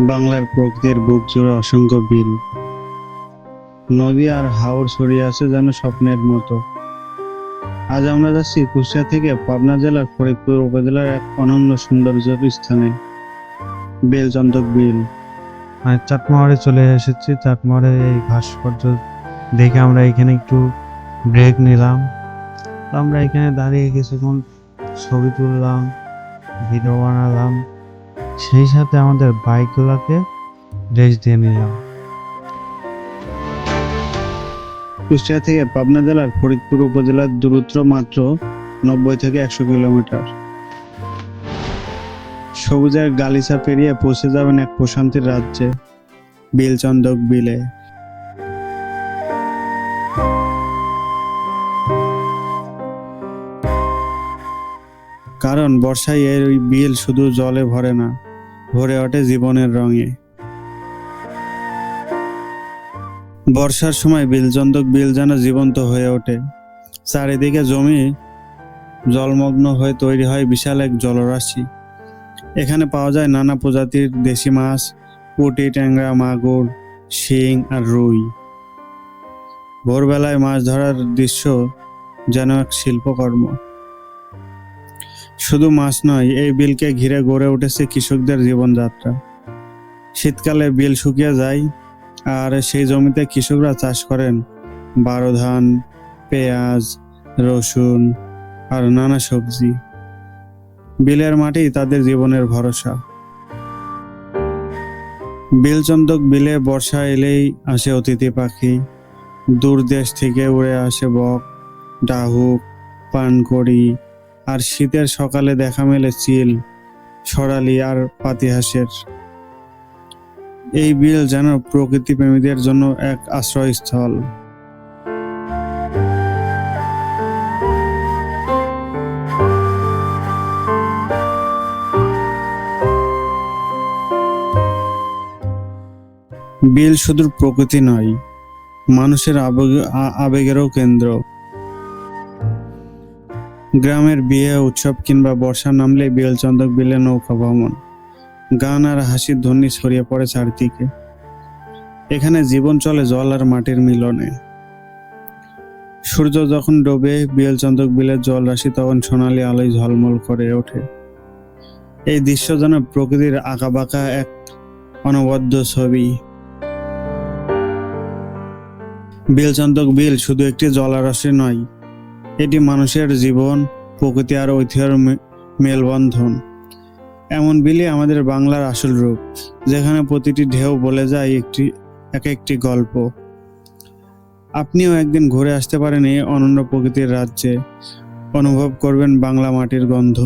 বাংলার প্রকৃতির বুক জুড়ে অসংখ্য বিল। নদী আর হাওর ছড়িয়ে আছে যেন স্বপ্নের মতো। আজ আমরা যাচ্ছি কুষ্টিয়া থেকে পাবনা জেলার ফরিদপুর উপজেলার এক অনন্য সৌন্দর্য স্থানে। বেলচন্দক বিল। মানে চাটমারে চলে এসেছি। চাটমারে এই ভাস্কর্য দেখে আমরা এখানে একটু ব্রেক নিলাম। আমরা এখানে দাঁড়িয়ে কিছুক্ষণ ছবি তুললাম ভিডিও বানালাম। সেই সাথে আমাদের বাইকগুলোকে রেস্ট দিয়ে নিলাম। কুষ্টিয়া থেকে পাবনা জেলার ফরিদপুর উপজেলার দূরত্ব মাত্র নব্বই থেকে একশো কিলোমিটার। সবুজের গালিচা পেরিয়ে পৌঁছে যাবেন এক প্রশান্তির রাজ্যে, বিলচন্দক বিলে। কারণ বর্ষায় এর ওই বিল শুধু জলে ভরে না ভরে ওঠে জীবনের রঙে। বর্ষার সময় বিলচন্দক বিল যেন জীবন্ত হয়ে ওঠে। চারিদিকে জমি জলমগ্ন হয়ে তৈরি হয় বিশাল এক জলরাশি। এখানে পাওয়া যায় নানা প্রজাতির দেশি মাছ, পুঁটি, ট্যাংরা, মাগুর, শিং আর রুই। ভোরবেলায় মাছ ধরার দৃশ্য যেন এক শিল্পকর্ম। শুধু মাছ নয়, এই বিলকে ঘিরে গড়ে উঠেছে কৃষকদের জীবনযাত্রা। শীতকালে বিল শুকিয়ে যায়, আর সেই জমিতে কৃষকরা চাষ করেন। বারো ধান, পেঁয়াজ, রসুন, আর নানা সবজি। বিলের মাটি তাদের জীবনের ভরসা। বিলচন্দক বিলে বর্ষা এলেই আসে অতিথি পাখি। দূর দেশ থেকে উড়ে আসে বক, ডাহুক, পানকড়ি আর শীতের সকালে দেখা মেলে চিল, সরালি আর পাতিহাসের। এই বিল যেন প্রকৃতি প্রেমীদের জন্য এক আশ্রয়স্থল। বিল শুধু প্রকৃতি নয়, মানুষের আবেগেরও কেন্দ্র। গ্রামের বিয়ে, উৎসব কিংবা বর্ষা নামলে বেলচন্দক বিলে নৌকা ভ্রমণ। গান আর হাসির ধ্বনি ছড়িয়ে পড়ে চারদিকে। এখানে জীবন চলে জল আর মাটির মিলনে। সূর্য যখন ডোবে বিয়েলচন্দক বিলের জল রাশি তখন সোনালি আলোয় ঝলমল করে ওঠে। এই দৃশ্য যেন প্রকৃতির আঁকাবাঁকা এক অনবদ্য ছবি। বিলচন্দক বিল শুধু একটি জলারাশি নয় এটি মানুষের জীবন, প্রকৃতি আর ঐতিহ্যের মেলবন্ধন। এমন বিলি আমাদের বাংলার আসল রূপ, যেখানে প্রতিটি ঢেউ বলে যায় একটি এক একটি গল্প। আপনিও একদিন ঘুরে আসতে পারেন এই অনন্য প্রকৃতির রাজ্যে। অনুভব করবেন বাংলা মাটির গন্ধ।